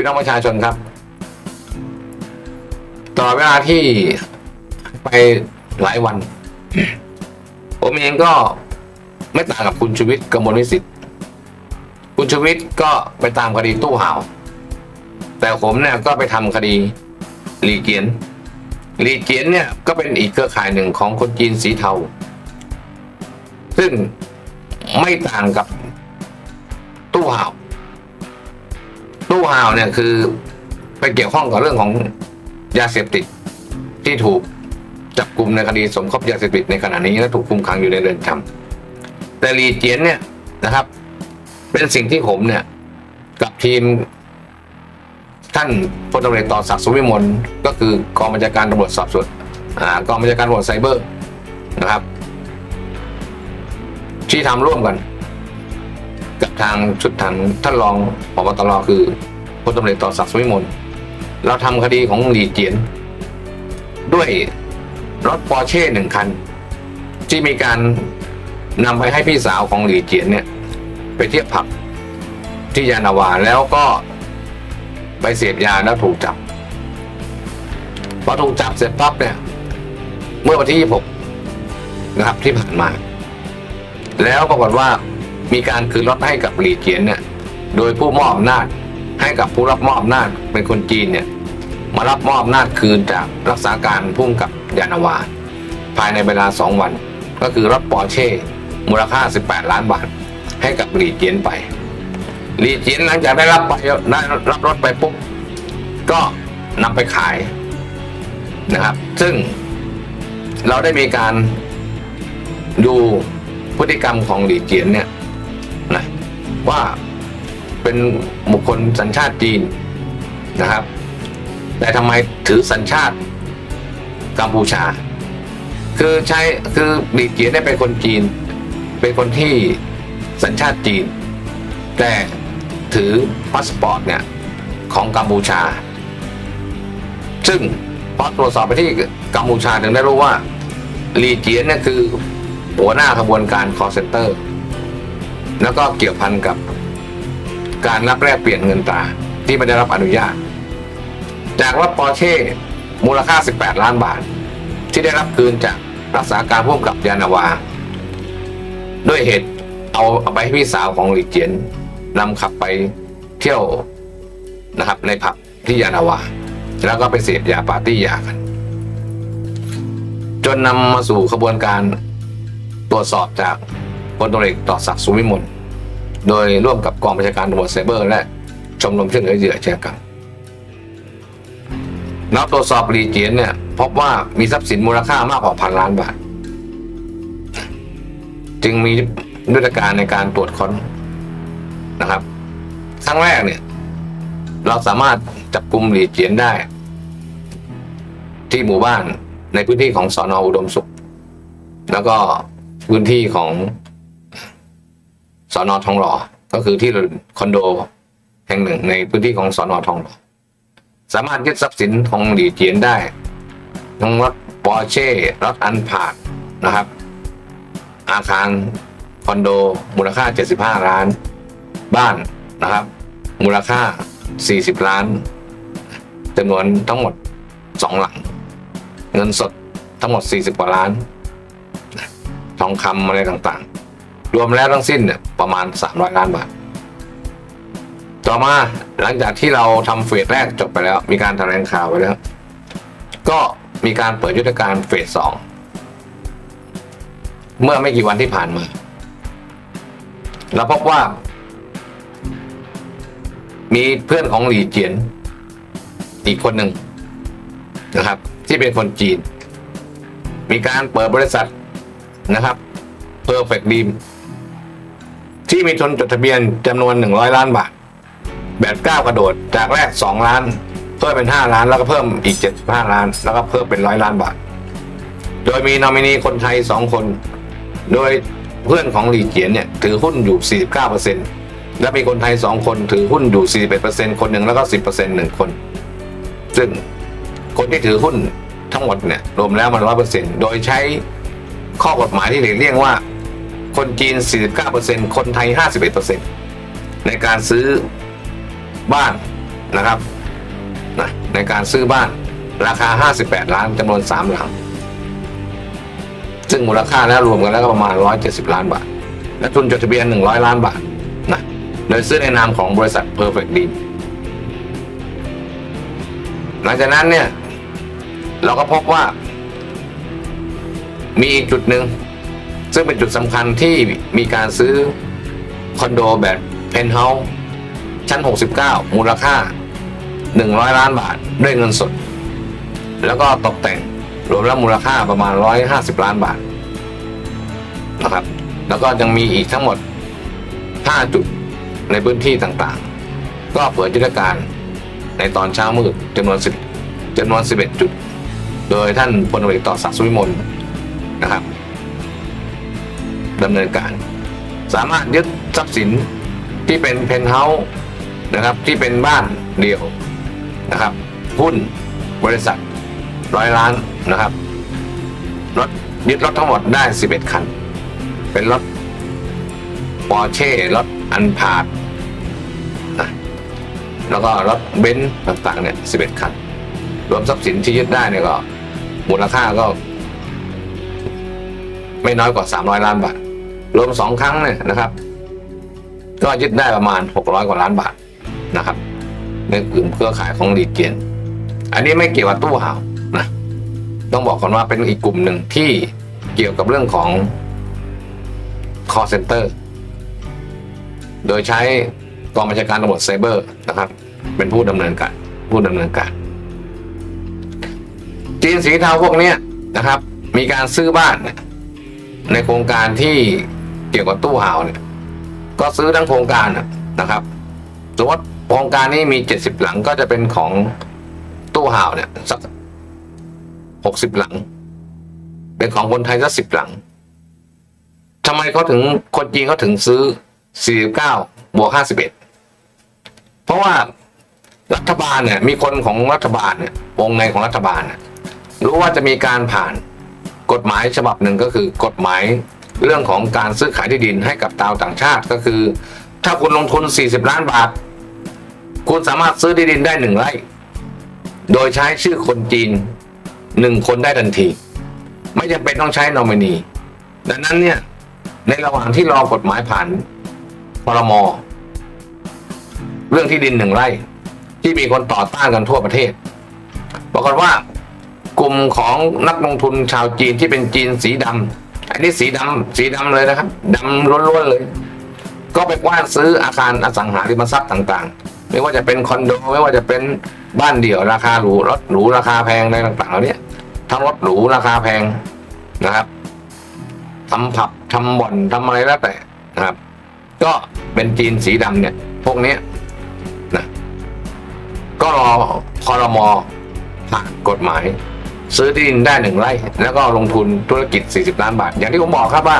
พี่น้องประชาชนครับตลอดเวลาที่ไปหลายวัน ผมเองก็ไม่ต่างกับคุณชูวิทย์กมลวิสิทธิ์คุณชูวิทย์ก็ไปตามคดีตู้ห่าว แต่ผมเนี่ยก็ไปทำคดีลีเกียนลีเกียนเนี่ยก็เป็นอีกเครือข่ายหนึ่งของคนจีนสีเทา ซึ่งไม่ต่างกับตู้ห่าว ตู้ห่าวเนี่ยคือไปเกี่ยวข้องกับเรื่องของยาเสพติดที่ถูกจับกลุ่มในคดีสมคบยาเสพติดในขณะนี้และถูกคุมขังอยู่ในเรือนจำแต่ลีเจียนเนี่ยนะครับ เป็นสิ่งที่ผมเนี่ย กับทีม ท่านพลตำรวจเอกต่อศักดิ์สุวิมลก็คือกองบัญชาการตำรวจสอบสวนอ่ากองบัญชาการตำรวจไซเบอร์นะครับ ที่ทำร่วมกัน กับทางชุดทางท่านรองผบตรคือ ลตำรวจเอกต่อศักดิ์สุวิมลเราทำคดีของหลีเจียน ด้วยรถปอร์เช่หนึ่งคัน ที่มีการนำไปให้พี่สาวของหลีเจียนเนี่ย ไปเทียบผับที่ยานาวาแล้วก็ไปเสพยาแล้วถูกจับพอถูกจับเสร็จปั๊บเนี่ย เมื่อวันที่ 26 นะครับที่ผ่านมา แล้วปรากฏว่ามีการคืนรถให้กับหลีเจียนเนี่ย โดยผู้มอบอำนาจ ให้กับผู้รับมอบอำนาจเป็นคนจีนเนี่ยมารับมอบอำนาจคืนจากรักษาการพุ่มกับยานาวา ภายในเวลา 2 วัน ก็คือรถปอร์เช่มูลค่า 18 ล้านบาท ให้กับหลีเจียนไปหลีเจียนหลังจากได้รับไปได้รับรถไปปุ๊บก็นำไปขายนะครับ ซึ่งเราได้มีการดูพฤติกรรมของหลีเจียนเนี่ยนะว่า เป็นบุคคลสัญชาติจีนนะครับ แต่ทำไมถือสัญชาติกัมพูชา คือใช้คือหลีเจียนเนี่ยเป็นคนจีน เป็นคนที่สัญชาติจีน แต่ถือพาสปอร์ตเนี่ยของกัมพูชา ซึ่งพอตรวจสอบไปที่กัมพูชาถึงได้รู้ว่าลีเจียนเนี่ยคือหัวหน้าขบวนการคอร์เซนเตอร์ แล้วก็เกี่ยวพันกับ การรับแลกเปลี่ยนเงินตราที่ไม่ได้รับอนุญาต จากรถปอร์เช่มูลค่า 18 ล้านบาท ที่ได้รับคืนจากรักษาการผู้กำกับยานาวา ด้วยเหตุเอาเอาไปให้พี่สาวของหลีเจียนนำขับไปเที่ยวนะครับในผับที่ยานาวา แล้วก็ไปเสพยาปาร์ตี้ยากัน จนนำมาสู่ขบวนการตรวจสอบจากพลตำรวจเอกต่อศักดิ์สุวิมล โดยร่วมกับกองบัญชาการตำรวจไซเบอร์ และชมรมช่วยเหลือเหยื่ออาชญากรรมนับตรวจสอบรีเจียนเนี่ยพบว่ามีทรัพย์สินมูลค่ามากกว่าพันล้านบาท จึงมียุทธการในการตรวจค้นนะครับครั้งแรกเนี่ย เราสามารถจับกลุ่มหลีเจียนได้ ที่หมู่บ้านในพื้นที่ของสอนออุดมสุข แล้วก็พื้นที่ของ สอนอทองหล่อก็คือที่คอนโดแห่งหนึ่งในพื้นที่ของสอนอทองหล่อสามารถยึดทรัพย์สินของหลีเจียนได้ ทั้งรถปอร์เช่รถอันพาดนะครับ อาคารคอนโดมูลค่า 75 ล้าน บ้านนะครับ มูลค่า 40 ล้านจำนวนทั้งหมด 2 หลัง เงินสดทั้งหมด 40 กว่าล้าน ทองคำอะไรต่าง รวมแล้วทั้งสิ้นเนี่ยประมาณ 300 ล้านบาท ต่อมาหลังจากที่เราทำเฟสแรกจบไปแล้ว มีการแถลงข่าวไปแล้ว ก็มีการเปิดยุทธการเฟสสองเมื่อไม่กี่วันที่ผ่านมาเราพบว่า มีเพื่อนของหลีเจียน อีกคนหนึ่งนะครับ ที่เป็นคนจีน มีการเปิดบริษัทนะครับ Perfect Dream ที่มีทุนจดทะเบียนจำนวน 100 ล้านบาท แบบก้าวกระโดด จากแรก 2 ล้านเพิ่มเป็น 5 ล้าน แล้วก็เพิ่มอีก 75 ล้าน แล้วก็เพิ่มเป็นร้อยล้านบาท โดยมีนอมินีคนไทย 2 คน โดยเพื่อนของหลีเจียนเนี่ยถือหุ้นอยู่ 49%และมีคนไทย 2 คนถือหุ้นอยู่ 41%คนหนึ่งแล้วก็ 10%หนึ่งคน ซึ่งคนที่ถือหุ้นทั้งหมดเนี่ยรวมแล้วมัน 100%โดยใช้ข้อกฎหมายที่เรียกเรียกว่า คนจีน 49%คนไทย 51%ในการซื้อบ้านนะครับนะในการซื้อบ้านราคา 58 ล้านจำนวน 3 หลัง ซึ่งมูลค่าแล้วรวมกันแล้วก็ประมาณ 170 ล้านบาท และทุนจดทะเบียน 100 ล้านบาทนะโดยซื้อในนามของบริษัท Perfect Deal หลังจากนั้นเนี่ย เราก็พบว่า มีอีกจุดหนึ่ง ซึ่งเป็นจุดสำคัญที่มีการซื้อคอนโดแบบเพนท์เฮาส์ชั้น 69 มูลค่า 100 ล้านบาทด้วยเงินสด แล้วก็ตกแต่งรวมแล้วมูลค่าประมาณ 150 ล้านบาทนะครับ แล้วก็ยังมีอีกทั้งหมด 5 จุดในพื้นที่ต่างๆ ก็เปิดยุทธการในตอนเช้ามืดจำนวน 10จำนวน 11 จุด โดยท่านพลเอกต่อศักดิ์สุวิมลนะครับ ดำเนินการ สามารถยึดทรัพย์สินที่เป็นเพนท์เฮาส์นะครับที่เป็นบ้านเดี่ยวนะครับหุ้นบริษัทร้อยล้านนะครับรถยึดรถทั้งหมดได้ 11 คัน เป็นรถปอร์เช่รถอันพาดนะแล้วก็รถเบนซ์ต่างๆเนี่ย11 คัน รวมทรัพย์สินที่ยึดได้เนี่ยก็มูลค่าก็ ไม่น้อยกว่า 300 ล้านบาท รวมสองครั้งเนี่ยนะครับ ก็ยึดได้ประมาณ600กว่าล้านบาทนะครับ ในกลุ่มเครือข่ายของลีเจียนอันนี้ไม่เกี่ยวกับตู้ห่าวนะต้องบอกก่อนว่าเป็นอีกกลุ่มหนึ่งที่เกี่ยวกับเรื่องของ call center โดยใช้กองบัญชาการตำรวจไซเบอร์นะครับ เป็นผู้ดำเนินการผู้ดำเนินการจีนสีเทาพวกนี้นะครับ มีการซื้อบ้าน ในโครงการที่ เกี่ยวกับตู้ห่าวเนี่ย ก็ซื้อทั้งโครงการนะครับสมมติโครงการนี้มีเจ็ดสิบหลังก็จะเป็นของตู้ห่าวเนี่ยสักหกสิบหลัง เป็นของคนไทยสักสิบหลังทำไมเขาถึงคนจีนเขาถึงซื้อสี่สิบเก้าบวกห้าสิบเอ็ดเพราะว่ารัฐบาลเนี่ย มีคนของรัฐบาลเนี่ยวงในของรัฐบาลเนี่ยรู้ว่าจะมีการผ่านกฎหมายฉบับหนึ่งก็คือกฎหมาย เรื่องของการซื้อขายที่ดินให้กับชาวต่างชาติก็คือ ถ้าคุณลงทุน 40 ล้านบาท คุณสามารถซื้อที่ดินได้หนึ่งไร่ โดยใช้ชื่อคนจีนหนึ่งคนได้ทันที ไม่จำเป็นต้องใช้นอมินี ดังนั้นเนี่ยในระหว่างที่รอกฎหมายผ่านพรมเรื่องที่ดินหนึ่งไร่ ที่มีคนต่อต้านกันทั่วประเทศปรากฏว่ากลุ่มของนักลงทุนชาวจีนที่เป็นจีนสีดำ อันนี้สีดำสีดำเลยนะครับดำล้วนๆเลย ก็ไปกว้านซื้ออาคารอสังหาริมทรัพย์ต่างๆ ไม่ว่าจะเป็นคอนโดไม่ว่าจะเป็นบ้านเดี่ยวราคาหรูรถหรูราคาแพงอะไรต่างๆเหล่านี้ทั้งรถหรูราคาแพงนะครับทำผับทำบ่อนทำอะไรแล้วแต่นะครับ ก็เป็นจีนสีดำเนี่ย พวกนี้นะก็รอคอรมอผ่านกฎหมาย ซื้อที่ดินได้หนึ่งไร่ แล้วก็ลงทุนธุรกิจ 40 ล้านบาท อย่างที่ผมบอกครับว่า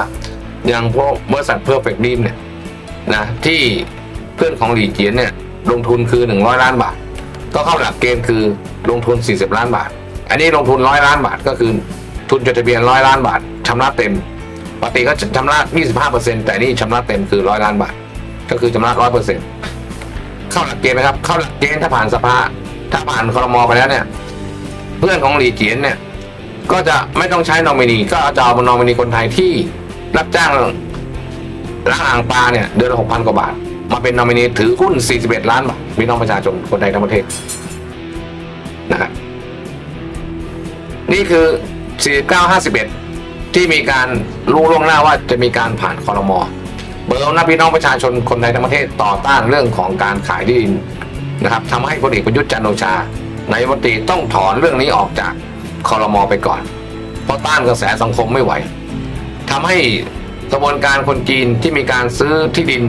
อย่างพวกบริษัทเพอร์เฟกต์ดีมเนี่ยนะที่เพื่อนของหลีเจียนเนี่ยลงทุนคือ 100 ล้านบาท ก็เข้าหลักเกณฑ์คือลงทุน 40 ล้านบาท อันนี้ลงทุน100ล้านบาทก็คือทุนจดทะเบียน100ล้านบาทชำระเต็มปกติก็ชำระ 25%แต่นี่ชำระเต็มคือ100ล้านบาท ก็คือชำระ 100%เข้าหลักเกณฑ์ไหมครับ เข้าหลักเกณฑ์ถ้าผ่านสภา ถ้าผ่านคอรมอไปแล้วเนี่ย เพื่อนของหลีเจียนเนี่ยก็จะไม่ต้องใช้นอมินีก็จะเอานอมินีคนไทยที่รับจ้างล้างอ่างปลาเนี่ยเดือนละหกพันกว่าบาท มาเป็นนอมินีถือหุ้น 41 ล้านบาทพี่น้องประชาชนคนไทยทั้งประเทศนะครับนี่คือ 4951 ที่มีการรู้ล่วงหน้าว่าจะมีการผ่านคอรมอเบอร์หน้าพี่น้องประชาชนคนไทยทั้งประเทศต่อต้านเรื่องของการขายที่ดินนะครับทำให้พลเอกประยุทธ์จันโอชา นายมนตรีต้องถอนเรื่องนี้ออกจากคอรมอไปก่อน เพราะต้านกระแสสังคมไม่ไหวทำให้กระบวนการคนจีนที่มีการซื้อที่ดิน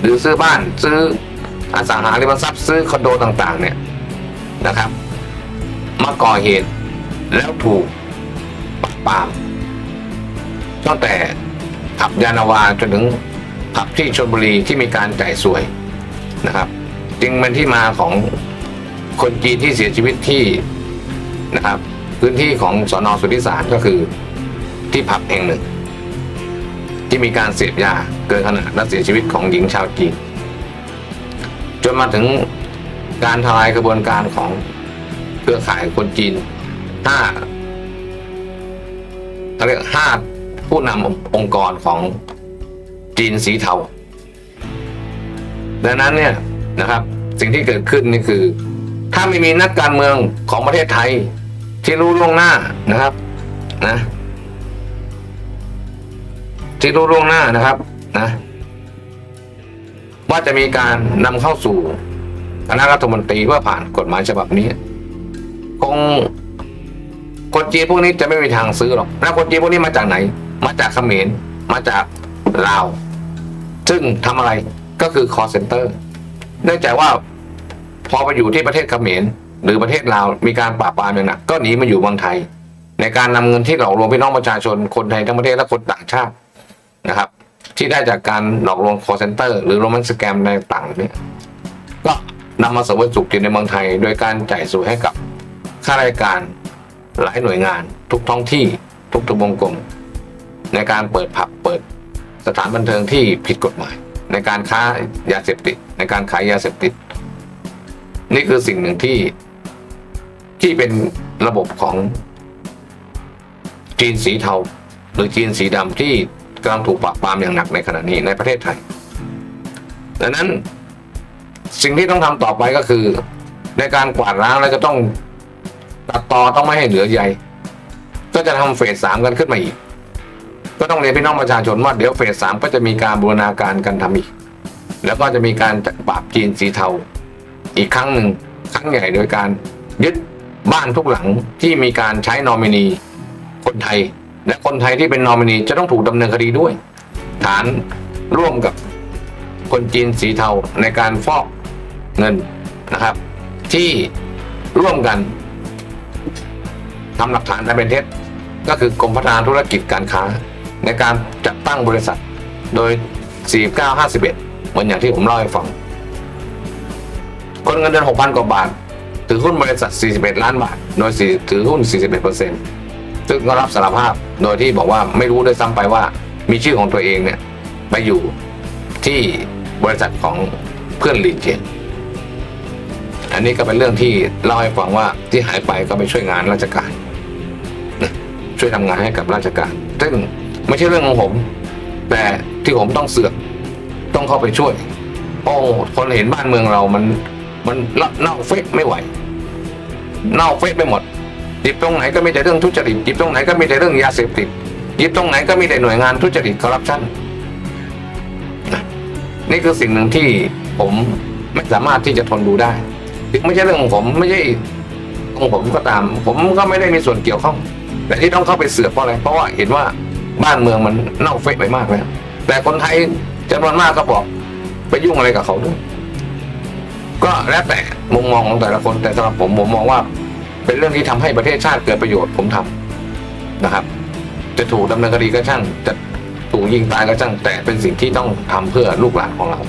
หรือซื้อบ้านซื้ออสังหาริมทรัพย์ซื้อคอนโดต่างๆ เนี่ยนะครับ มาก่อเหตุแล้วถูกปราบปามตั้งแต่ผับยานาวาจนถึงผับที่ชลบุรีที่มีการจ่ายสวยนะครับ จึงเป็นที่มาของ คนจีนที่เสียชีวิตที่นะครับ พื้นที่ของสอนอสุทธิสารก็คือที่ผับแห่งหนึ่ง ที่มีการเสพยาเกินขนาดและเสียชีวิตของหญิงชาวจีน จนมาถึงการทลายกระบวนการของเครือข่ายคนจีนห้าเขาเรียกห้าผู้นำองค์กรของจีนสีเทาดังนั้นเนี่ยนะครับ สิ่งที่เกิดขึ้นนี่คือ ถ้าไม่มีนักการเมืองของประเทศไทย ที่รู้ล่วงหน้านะครับนะที่รู้ล่วงหน้านะครับนะว่าจะมีการนำเข้าสู่คณะรัฐมนตรีเพื่อผ่านกฎหมายฉบับนี้ คงคนจีนพวกนี้จะไม่มีทางซื้อหรอกแล้วคนจีนพวกนี้มาจากไหน มาจากเขมรมาจากลาว ซึ่งทำอะไรก็คือ call center เนื่องจากว่า พอไปอยู่ที่ประเทศเขมรหรือประเทศลาวมีการปราบปรามอย่างหนักก็หนีมาอยู่เมืองไทย ในการนำเงินที่หลอกลวงพี่น้องประชาชนคนไทยทั้งประเทศและคนต่างชาตินะครับ ที่ได้จากการหลอกลวง call center หรือโรแมนสแกมในต่างๆเนี่ยก็นำมาเสวยสุขกินในเมืองไทย โดยการจ่ายสวยให้กับข้าราชการหลายหน่วยงาน ทุกท้องที่ทุกทบวงกลม ในการเปิดผับเปิดสถานบันเทิงที่ผิดกฎหมาย ในการค้ายาเสพติด ในการขายยาเสพติด นี่คือสิ่งหนึ่งที่ที่เป็นระบบของจีนสีเทา หรือจีนสีดำที่กำลังถูกปราบปรามอย่างหนักในขณะนี้ในประเทศไทยดังนั้นสิ่งที่ต้องทำต่อไปก็คือ ในการกวาดล้างแล้วจะต้องตัดต่อต้องไม่ให้เหลือใยก็จะทำเฟสสามกันขึ้นมาอีก ก็ต้องเรียนพี่น้องประชาชนว่าเดี๋ยวเฟสสามก็จะมีการบูรณาการกันทำอีก แล้วก็จะมีการปราบจีนสีเทา อีกครั้งหนึ่งครั้งใหญ่โดยการยึดบ้านทุกหลังที่มีการใช้นอมินีคนไทย และคนไทยที่เป็นนอมินีจะต้องถูกดำเนินคดีด้วย ฐานร่วมกับคนจีนสีเทาในการฟอกเงินนะครับ ที่ร่วมกันทำหลักฐานอันเป็นเท็จก็คือกรมพัฒนาธุรกิจการค้า ในการจัดตั้งบริษัท โดย 4951 เหมือนอย่างที่ผมเล่าให้ฟัง คนเงินเดือน6,000 กว่าบาท ถือหุ้นบริษัท 41 ล้านบาท โดยถือหุ้น 41%ซึ่งก็รับสารภาพโดยที่บอกว่าไม่รู้ด้วยซ้ำไปว่ามีชื่อของตัวเองเนี่ยไปอยู่ที่บริษัทของเพื่อนหลีเจียนอันนี้ก็เป็นเรื่องที่เล่าให้ฟังว่าที่หายไปก็ไปช่วยงานราชการ ช่วยทำงานให้กับราชการ ซึ่งไม่ใช่เรื่องของผม แต่ที่ผมต้องเสือกต้องเข้าไปช่วย โอ้คนเห็นบ้านเมืองเรามัน มันเน่าเฟะไม่ไหว เน่าเฟะไปหมดหยิบตรงไหนก็มีแต่เรื่องทุจริตหยิบตรงไหนก็มีแต่เรื่องยาเสพติดหยิบตรงไหนก็มีแต่หน่วยงานทุจริตคอร์รัปชันนะนี่คือสิ่งหนึ่งที่ผมไม่สามารถที่จะทนดูได้ไม่ใช่เรื่องของผมไม่ใช่ของผมก็ตาม ผมก็ไม่ได้มีส่วนเกี่ยวข้อง แต่ที่ต้องเข้าไปเสือกเพราะอะไรเพราะว่าเห็นว่าบ้านเมืองมันเน่าเฟะไปมากแล้วแต่คนไทยจำนวนมากก็บอกไปยุ่งอะไรกับเขาด้วย ก็แล้วแต่มุมมองของแต่ละคนแต่สำหรับผมผมมองว่า เป็นเรื่องที่ทำให้ประเทศชาติเกิดประโยชน์ผมทำนะครับ จะถูกดำเนินคดีก็ช่างจะถูกยิงตายก็ช่างแต่เป็นสิ่งที่ต้องทำเพื่อลูกหลานของเรา